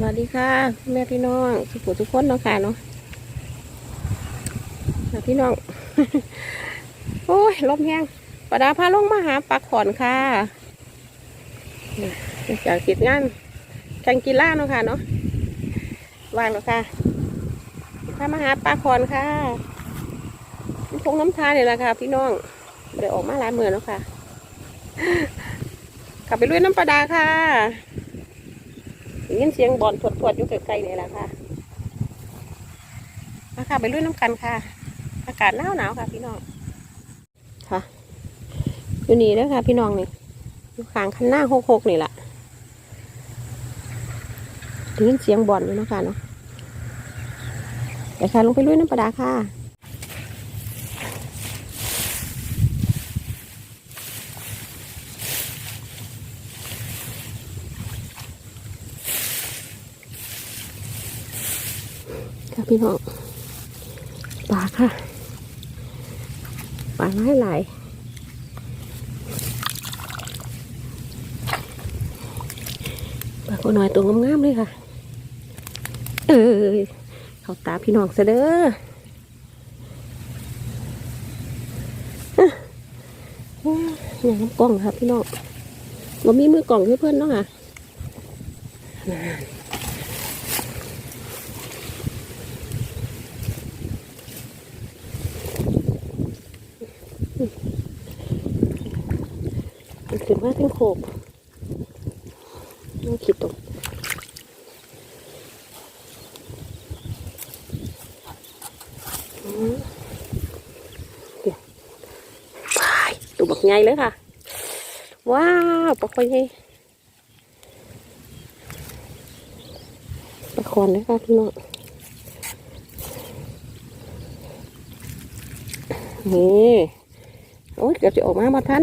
สวัสดีค่ะแม่พี่น้องสุขุทุกคนเนาะค่ะเนาะค่พี่น้อง โอ้ยลมแห้งปดาพาลงมาหาปลาขอนค่ะจากติดงานแข่งกีฬาเนาะค่ะเนาะวางแล้วค่ะพามาหาปลาขอนค่ะน้งน้ำทานเนี่ยแหละค่ะ พี่น้อง เดี๋ยวออกมาลายมือแล้วค่ะขับไปลุยน้ำปลาดาค่ะ ยินเสียงบอลถวดๆอยู่ไกล้ๆนี่แหละค่ะมาค่ะไปลุยน้ำกันค่ะ อากาศหนาวหนาวๆค่ะ พี่น้องค่ะอยู่นี่เด้อค่ะ พี่น้องนี่อยู่ข้างคันหน้าหกหกนี่แหละได้ยินเสียงบอลอยู่นะคะเนาะเดี๋ยวค่ะลงไปลุยน้ำปลาดาค่ะ พี่น้องปลาค่ะปลาหลายหลายปลาคนน้อยตัวงามๆเลยค่ะ เออเขาตาพี่น้องซะเด้ออะอย่างน้ำกล่องค่ะพี่น้องว่ามีมือกล่องให้เพื่อนเนาะค่ะ มั นขึ้นมาทั้งโขบต้องคิดตรงอืมเดี๋ยวไปตัวบักใหญ่เลยค่ะ ว้าวปลาคอยใหญ่ปลาคอนเลยค่ะพี่น้องนี่โอ้ยเกือบจะออกมามาทัน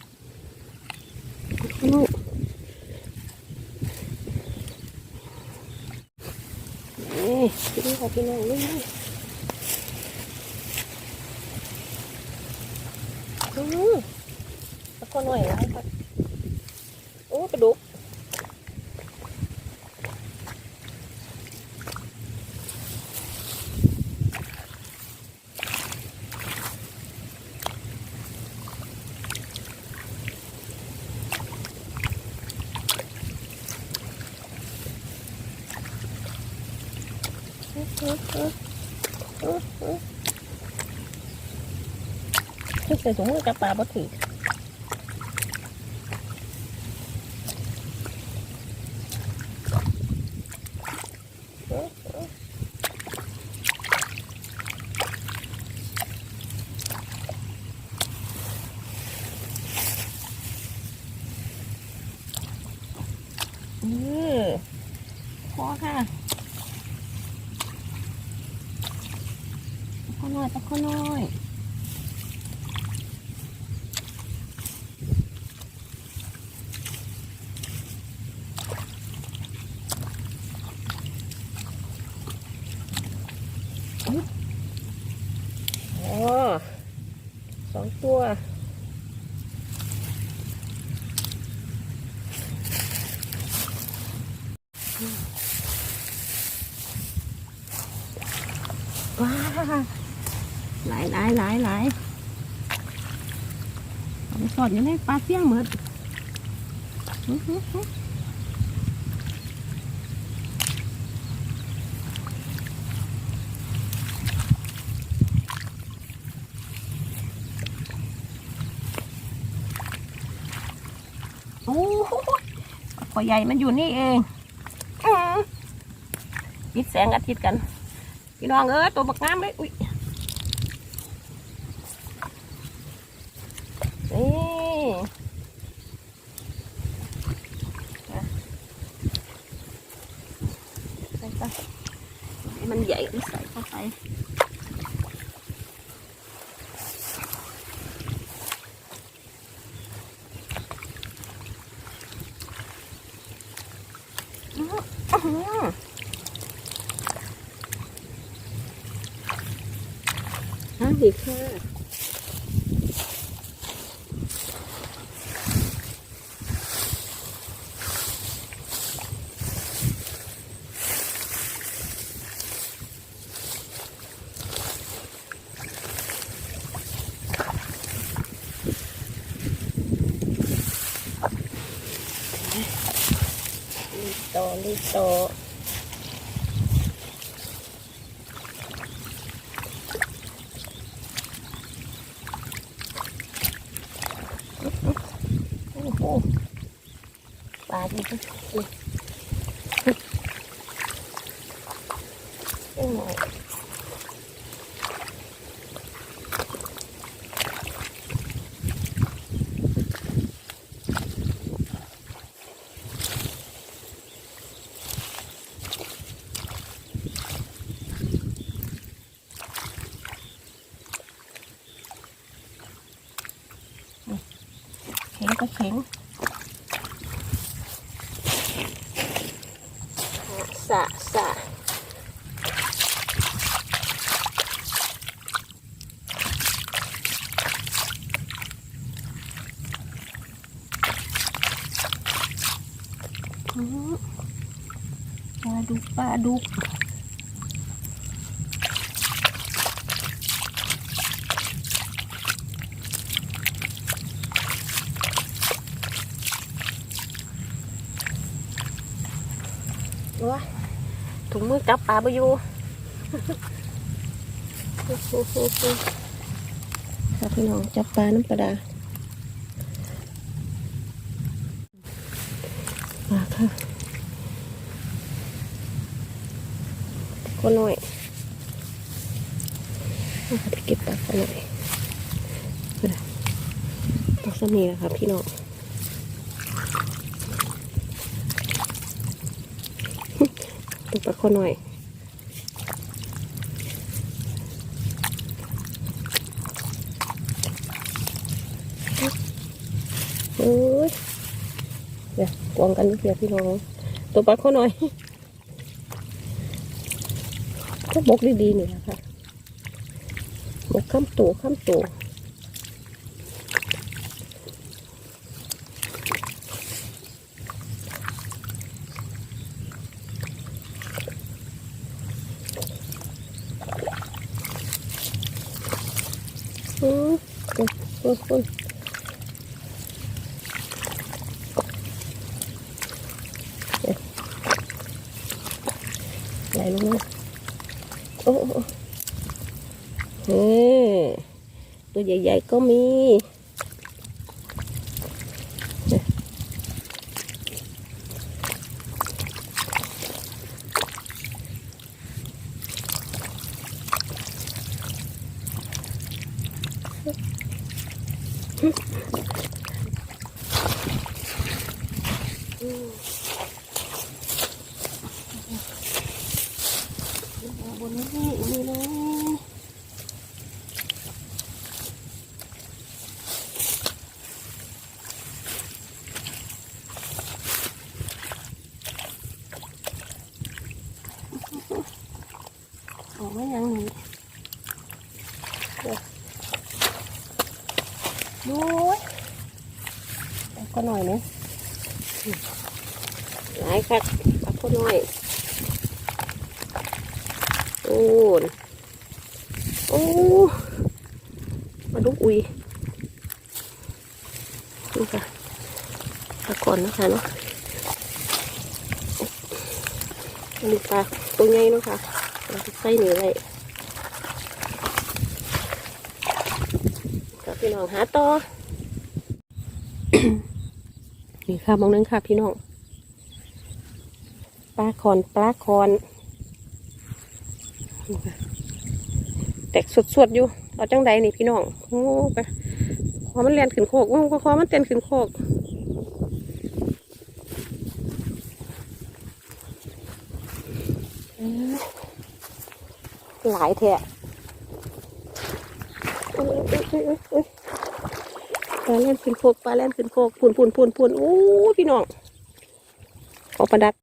ใส่ถุงมือจับปลาบ่ถืออพอค่ะ ตะข้อน้ อยตะข้อน้อยอุ๊ยโอ้สองตัว ว้าวหลายหลายหลายหลายเอาไปอดอยู่ในปลาเสี่ยงหมือหือหือโอ้โหใหญ่มันอยู่นี่เองปิดแสงอาทิตย์กัน พี่น้องเอ้ยตัวบักงามเลยอุ้ยนี่นะใส่ไปให้มันใหญ่ก็ใส่เข้าไป อื้อหือฮะดีค่ะ ต่อปลาดีจังเลยโอ้ย แข็งก็แข็งสะสะอื้อ ปลาดุกปลาดุกว้าถุงมือจับปลาไปอยู่ค่ะพี่น้องจับปลาน้ำปลาดาปลาค่ะ คนหน่อยเราจะเก็บปลาคนหน่อยไปเลยปลาสมีนะคะพี่น้องดูปลาคนหน่อยโอ้ยเดี๋ยวกวงกันเดี๋ยวพี่น้องตัวปลาข้อหน่อย ก็บกดีๆนี่แหละค่ะบกข้ามตัวข้ามตัวอืมโอ้โหลลงมาโอ้โอ้โอ้เฮ้ ตัวใหญ่ ๆ ก็มีบนนี้มีเลยออกมายังนี่เดี๋ยวดูแต่ก็หน่อยนะหลายคักปักก็หน่อย โอ้นโอ้มาดุกอุย นี่ค่ะปลาก่อนนะคะเนาะอันนี้ปลาตัวใหญ่เนาะค่ะเราจะใส่เนื้อไว้กับพี่น้องหาต่อนี่ค่ะมองนึงค่ะพี่น้องปลาคอนปลาคอนแตกสดๆอยู่เอาจังใดนี่พี่น้องโอ้ไป คอมันเลียนขึ้นโคกโอ้คอมันเต้นขึ้นโคกอ้ยหลายแทะเอ้ยเอ้ยเอ้ยเอ้ยเอ้ยปลาเล่นขึ้นโคกปลาเล่นขึ้นโคกพูนพูนพูนพูนโอ้พี่น้องขอประดับ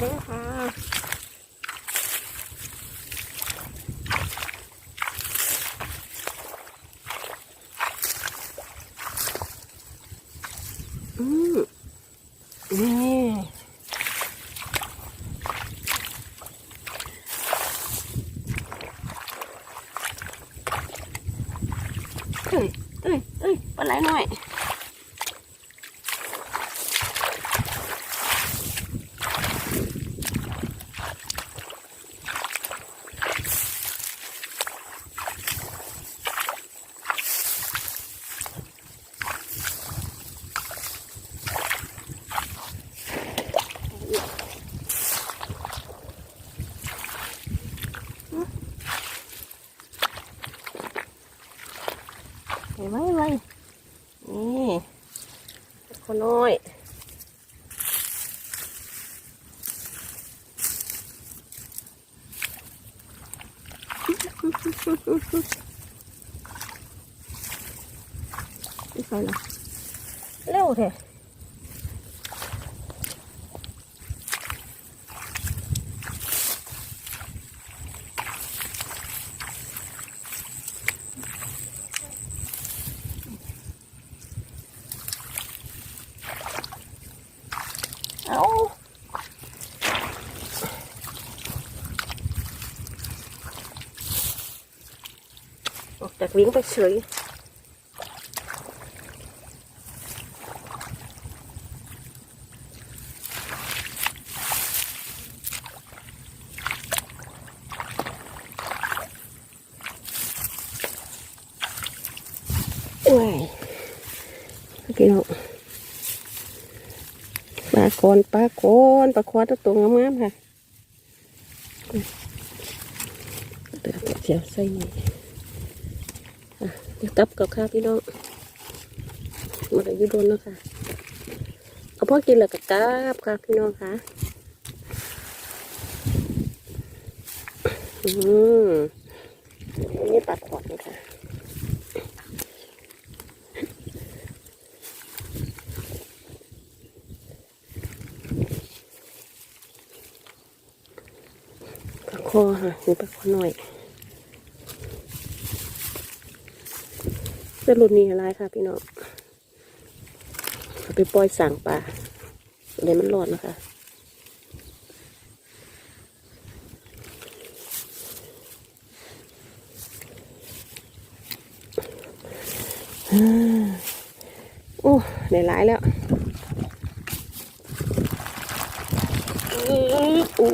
เด้อค่ะอืมนี่เอ้ยเอ้ยเอ้ยปลาไหลหน่อย เห็นไหมไหมนี่คนน้อยนี่ใครล่ะเร็วเถอะ จากวิ่งไปเฉยโอ้ยพี่น้องปลาโคนปลาโคนปลาควาตัวตัวงามๆค่ะเดี๋ยวเสียวใส่ เดี๋ยวตับกับข้าวพี่น้องมาได้อยุโดนแล้วค่ะเอาพ่อกินแล้วกับตับค่ะพี่น้องค่ะอืมนี่ปลาขวดนี่ค่ะปลาคอค่ะมีปลาคอหน่อย จะรุ่นนี้อะไรค่ะ พี่น้องเอาไปปล่อยสั่งปลาเลยมันรอดนะคะอ่าโอ้ได้หลายแล้วอื้ออู้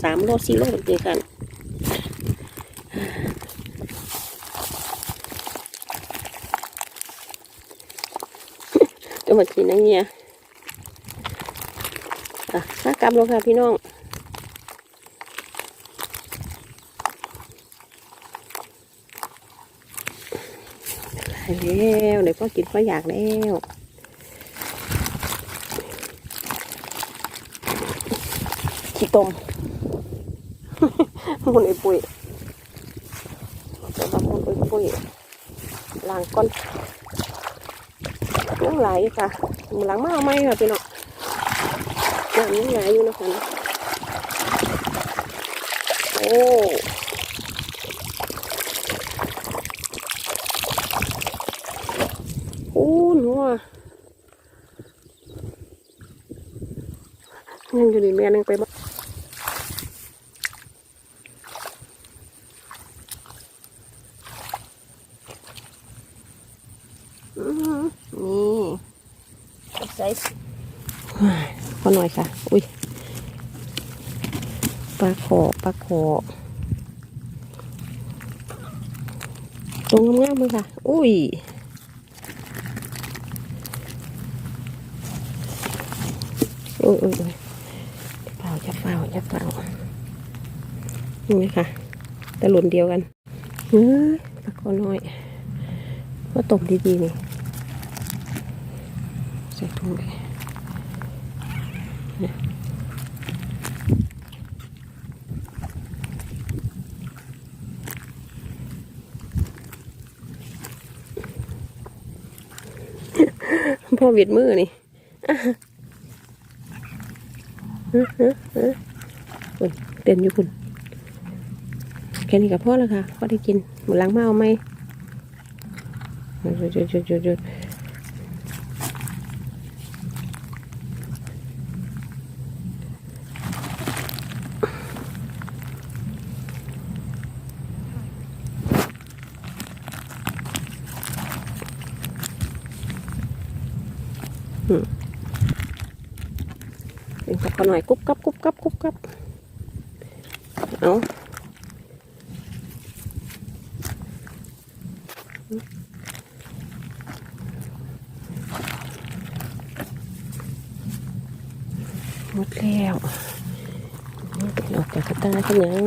สามโลสี่โลเหมือนกัน จะมากินนังเงียอะถ้ากลับลงค่ะพี่น้องแล้วเดี๋ยวพ่อกินพ่ออยากแล้วขี้ต้มมุนไอ้ปุ้ยจะมามุนไอ้ปุ้ยล้างก้อน ยังไหลายอยู่ค่ะหลังมาเอาไหมค่ะพี่น้องน้ำยังไหลอยู่นะคะโอ้โอ้หนัวยังอยู่นี่แม่นึงไปบ้างอื้อหือนี่ใส่พอหน่อยค่ะ อุ้ยปลาขอปลาขตรงงามๆเลยค่ะ อุ้ยโอ้ยอ้ยโอ้ยเปล่าจะเปล่าจะเปล่านี่ไหมค่ะแต่หล่นเดียวกันเฮ้ยปลาคอน้อยก็ตบดีๆนี่ใส่ถุงไปเนี่ย พ่อเวียดมือนี่อุ๊ยเต้นอยู่คุณแค่นี้กับพ่อแล้วค่ะพ่อได้กินหมดล้างมาเอาไหมหยุดหยุดหยุดหยุดหยุดเป็นกับเขาหน่อยกุ๊บกับกุ๊บกับกุ๊บกับเอา หมดแล้วออกจากกระตาขยัง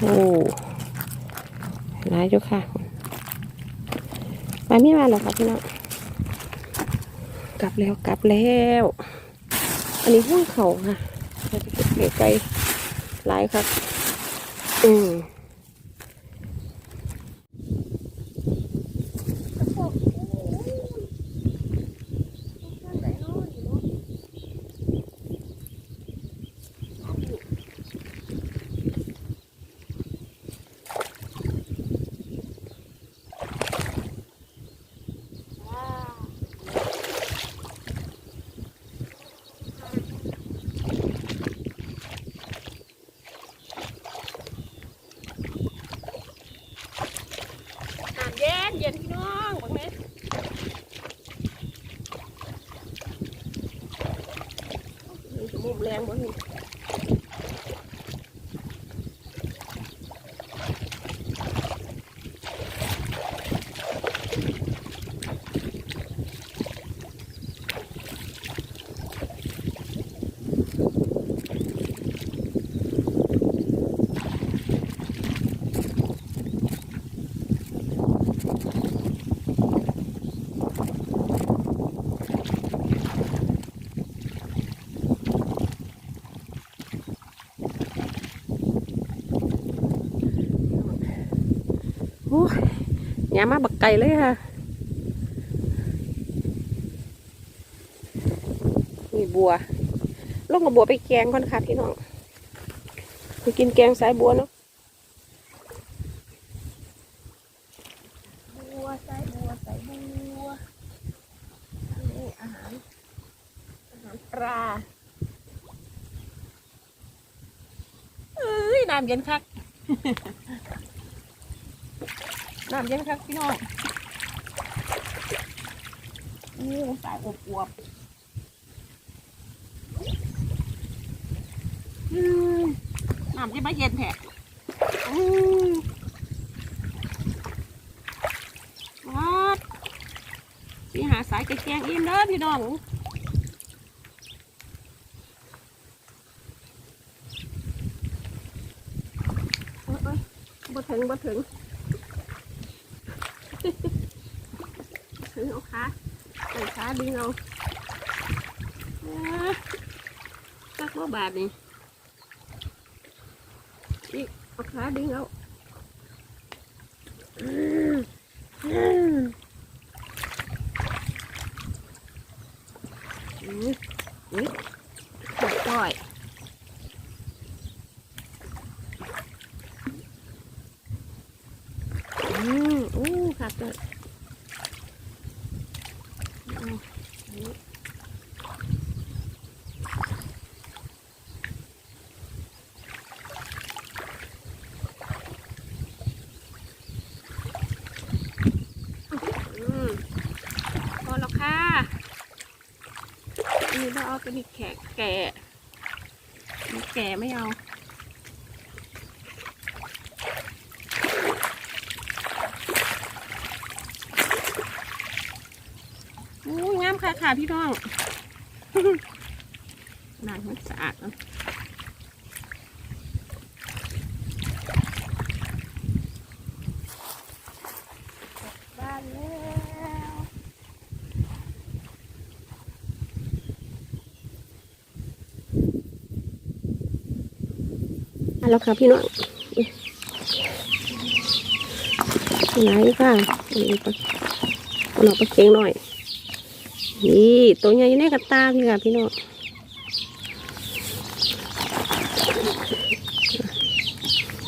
โอ้ร้ายจ้าค่ะไปไม่มาหรอกค่ะพี่น้องกลับแล้วกลับแล้ว อันนี้ห้องเขาค่ะเราจะเก็บไกลๆหลายครับ อืมน้ำเย็นเย็นพี่น้องบังเม็ด มุม ยามาบักไก่เลยค่ะนี่บัวลงกับบัวไปแกงก่อนค่ะพี่น้องไปกินแกงสายบัวเนาะบัวใส่บัวใส่บัวนี่อาหารอาหารปลาเอ้ยน้ำเย็นคัก น้ำเย็นคักพี่น้องนี่สายอบอวบอืมน้ำจะมาเย็นแท้อืมวัดสีหาสายแกงอิ่มเด้อพี่น้องโอ๊ยๆบ่ถึงบ่ถึง ถึง เอาขาใส่ขาดึงเอาสักบ่บาทนี่อีกเอาขาดึงเอาอืมอืม ค่ะเต้ยเอาอันนี้อืมพอแล้วค่ะอันนี้เราเอา ตัวนี้แขกแก่แก่ไม่เอาโอ้ยงามค่ะค่ะพี่น้องหนังมันสะอาดเนะ บ้านแล้ว มา แล้วค่ะพี่น้องไหนค่ะอันนี้ก็เอาหน่อปลาเค็งหน่อย นี่ตัวใหญ่อยู่ในกระตาพี่ค่ะพี่น้อง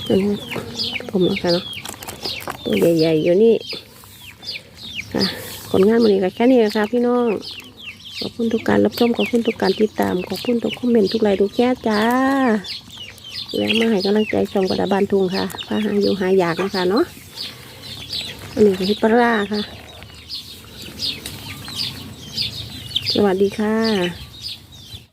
อันนี้ผมแล้วค่ะเนาะตัวใหญ่ๆอยู่นี่ค่ะผลงานมันนี้ก็แค่นี้นะคะพี่น้อง ขอบคุณทุกการรับชม ขอบคุณทุกการติดตาม ขอบคุณทุกคอมเมนต์ทุกไลค์ทุกแชร์จ้า แล้วมาให้กำลังใจชมกระดาบานทุงค่ะพาหาอยู่หาอยากนะคะเนาะอันนี้คือฮิปปาร่าค่ะ สวัสดีค่ะ